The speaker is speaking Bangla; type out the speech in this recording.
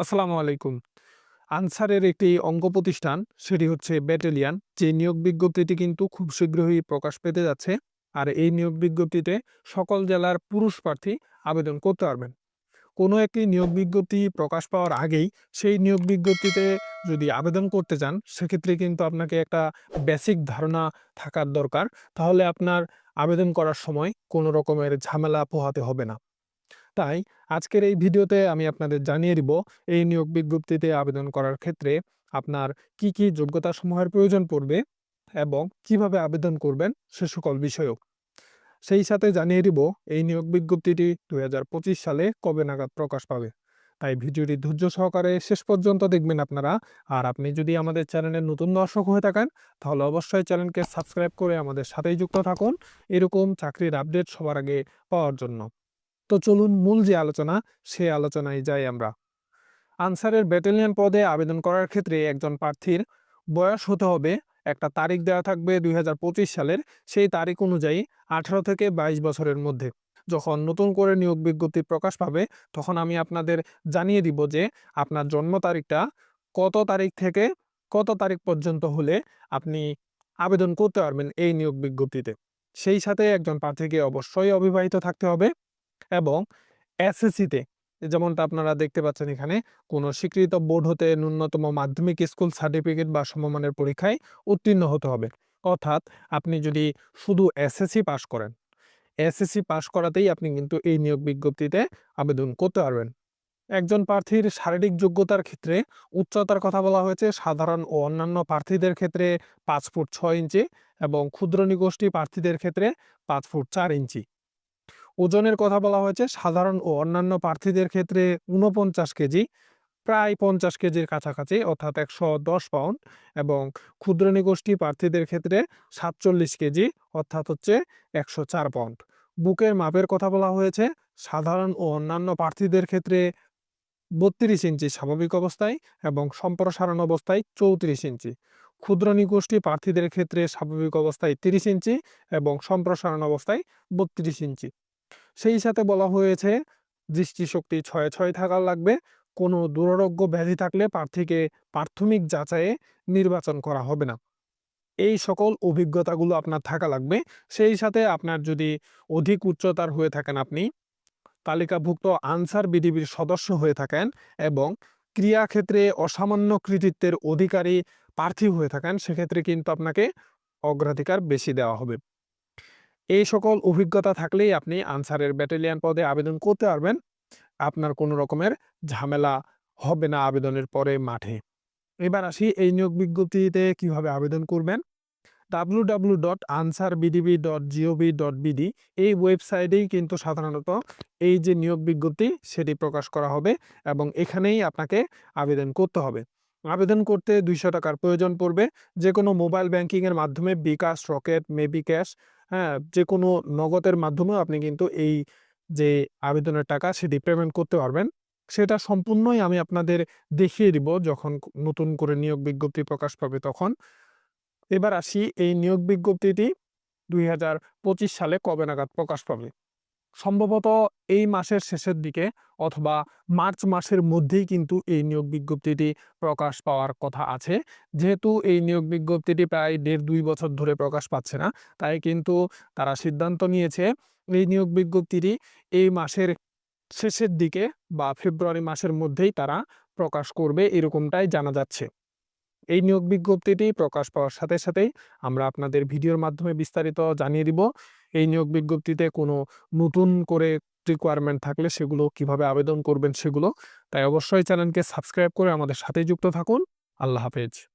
আসসালামু আলাইকুম। আনসারের একটি অঙ্গ প্রতিষ্ঠান, সেটি হচ্ছে ব্যাটালিয়ান, যে নিয়োগ বিজ্ঞপ্তিটি কিন্তু খুব শীঘ্রই প্রকাশ পেতে যাচ্ছে। আর এই নিয়োগ বিজ্ঞপ্তিতে সকল জেলার পুরুষ প্রার্থী আবেদন করতে পারবেন। কোনো একটি নিয়োগ বিজ্ঞপ্তি প্রকাশ পাওয়ার আগেই সেই নিয়োগ বিজ্ঞপ্তিতে যদি আবেদন করতে চান, সেক্ষেত্রে কিন্তু আপনাকে একটা বেসিক ধারণা থাকার দরকার। তাহলে আপনার আবেদন করার সময় কোনো রকমের ঝামেলা পোহাতে হবে না। তাই আজকের এই ভিডিওতে আমি আপনাদের জানিয়ে দিব, এই নিয়োগ বিজ্ঞপ্তিতে আবেদন করার ক্ষেত্রে আপনার কি কি যোগ্যতা সমূহের প্রয়োজন পড়বে এবং কীভাবে আবেদন করবেন সে সকল বিষয়ক। সেই সাথে জানিয়ে দিব, এই নিয়োগ বিজ্ঞপ্তিটি দু হাজার পঁচিশ সালে কবে নাগাদ প্রকাশ পাবে। তাই ভিডিওটি ধৈর্য সহকারে শেষ পর্যন্ত দেখবেন আপনারা। আর আপনি যদি আমাদের চ্যানেলের নতুন দর্শক হয়ে থাকেন, তাহলে অবশ্যই চ্যানেলকে সাবস্ক্রাইব করে আমাদের সাথেই যুক্ত থাকুন। এরকম চাকরির আপডেট সবার আগে পাওয়ার জন্য। তো চলুন মূল যে আলোচনা, সে আলোচনায় যাই আমরা। আনসারের ব্যাটালিয়ন পদে আবেদন করার ক্ষেত্রে একজন প্রার্থীর বয়স হতে হবে, একটা তারিখ দেওয়া থাকবে দুই হাজার পঁচিশ সালের, সেই তারিখ অনুযায়ী আঠারো থেকে ২২ বছরের মধ্যে। যখন নতুন করে নিয়োগ বিজ্ঞপ্তি প্রকাশ পাবে, তখন আমি আপনাদের জানিয়ে দিব যে আপনার জন্ম তারিখটা কত তারিখ থেকে কত তারিখ পর্যন্ত হলে আপনি আবেদন করতে পারবেন এই নিয়োগ বিজ্ঞপ্তিতে। সেই সাথে একজন প্রার্থীকে অবশ্যই অবিবাহিত থাকতে হবে। এবং এসএসসিতে যেমনটা আপনারা দেখতে পাচ্ছেন এখানে, কোনো স্বীকৃত বোর্ড হতে ন্যূনতম মাধ্যমিক স্কুল সার্টিফিকেট বা সমমানের পরীক্ষায় উত্তীর্ণ হতে হবে। অর্থাৎ আপনি যদি শুধু এসএসসি পাশ করেন এসএসসি পাশ করাতেই আপনি কিন্তু এই নিয়োগ বিজ্ঞপ্তিতে আবেদন করতে পারবেন। একজন প্রার্থীর শারীরিক যোগ্যতার ক্ষেত্রে উচ্চতার কথা বলা হয়েছে, সাধারণ ও অন্যান্য প্রার্থীদের ক্ষেত্রে পাঁচ ফুট ছয় ইঞ্চি এবং ক্ষুদ্র নিগোষ্ঠী প্রার্থীদের ক্ষেত্রে পাঁচ ফুট চার ইঞ্চি। ওজনের কথা বলা হয়েছে। সাধারণ ও অন্যান্য প্রার্থীদের ক্ষেত্রে উনপঞ্চাশ কেজি, প্রায় পঞ্চাশ কেজির কাছাকাছি, অর্থাৎ একশো দশ পাউন্ড এবং ক্ষুদ্র নিগোষ্ঠী প্রার্থীদের ক্ষেত্রে সাতচল্লিশ কেজি, অর্থাৎ হচ্ছে একশো চার পাউন্ড। বুকের মাপের কথা বলা হয়েছে। সাধারণ ও অন্যান্য প্রার্থীদের ক্ষেত্রে বত্রিশ ইঞ্চি স্বাভাবিক অবস্থায় এবং সম্প্রসারণ অবস্থায় চৌত্রিশ ইঞ্চি। ক্ষুদ্র নিগোষ্ঠী প্রার্থীদের ক্ষেত্রে স্বাভাবিক অবস্থায় তিরিশ ইঞ্চি এবং সম্প্রসারণ অবস্থায় বত্রিশ ইঞ্চি। সেই সাথে বলা হয়েছে, দৃষ্টিশক্তি ছয় ছয় থাকা লাগবে। কোনো দুরারোগ্য ব্যাধি থাকলে প্রার্থীকে প্রাথমিক যাচাইয়ে নির্বাচন করা হবে না। এই সকল অভিজ্ঞতাগুলো আপনার থাকা লাগবে। সেই সাথে আপনার যদি অধিক উচ্চতার হয়ে থাকেন আপনি, তালিকাভুক্ত আনসার বিডিবির সদস্য হয়ে থাকেন এবং ক্রিয়াক্ষেত্রে অসামান্য কৃতিত্বের অধিকারী প্রার্থী হয়ে থাকেন, সেক্ষেত্রে কিন্তু আপনাকে অগ্রাধিকার বেশি দেওয়া হবে। এই সকল অভিজ্ঞতা থাকলেই আপনি আনসারের ব্যাটালিয়ান পদে আবেদন করতে পারবেন। আপনার কোনো রকমের ঝামেলা হবে না আবেদনের পরে মাঠে। এবার আসি এই নিয়োগ বিজ্ঞপ্তিতে কীভাবে আবেদন করবেন। W W dot Ansar VDP dot G O V dot BD এই ওয়েবসাইটেই কিন্তু সাধারণত এই যে নিয়োগ বিজ্ঞপ্তি সেটি প্রকাশ করা হবে এবং এখানেই আপনাকে আবেদন করতে হবে। আবেদন করতে দুইশো টাকার প্রয়োজন পড়বে। যে কোনো মোবাইল ব্যাংকিংয়ের মাধ্যমে বিকাশ, রকেট, মেবি ক্যাশ হ্যাঁ যে কোনো নগদের মাধ্যমেও আপনি কিন্তু এই যে আবেদনের টাকা সেটি পেমেন্ট করতে পারবেন। সেটা সম্পূর্ণই আমি আপনাদের দেখিয়ে দিব যখন নতুন করে নিয়োগ বিজ্ঞপ্তি প্রকাশ পাবে তখন। এবার আসি এই নিয়োগ বিজ্ঞপ্তিটি দুই হাজার পঁচিশ সালে কবে নাগাদ প্রকাশ পাবে। সম্ভবত এই মাসের শেষের দিকে অথবা মার্চ মাসের মধ্যেই কিন্তু এই নিয়োগ বিজ্ঞপ্তিটি প্রকাশ পাওয়ার কথা আছে। যেহেতু এই নিয়োগ বিজ্ঞপ্তিটি প্রায় দেড় দুই বছর ধরে প্রকাশ পাচ্ছে না, তাই কিন্তু তারা সিদ্ধান্ত নিয়েছে এই নিয়োগ বিজ্ঞপ্তিটি এই মাসের শেষের দিকে বা ফেব্রুয়ারি মাসের মধ্যেই তারা প্রকাশ করবে এরকমটাই জানা যাচ্ছে। এই নিয়োগ বিজ্ঞপ্তিটি প্রকাশ পাওয়ার সাথে সাথেই আমরা আপনাদের ভিডিওর মাধ্যমে বিস্তারিত জানিয়ে দিব। এই নিয়োগ বিজ্ঞপ্তিতে কোনো নতুন করে রিকোয়ারমেন্ট থাকলে সেগুলো কীভাবে আবেদন করবেন সেগুলো, তাই অবশ্যই চ্যানেলকে সাবস্ক্রাইব করে আমাদের সাথে যুক্ত থাকুন। আল্লাহ হাফেজ।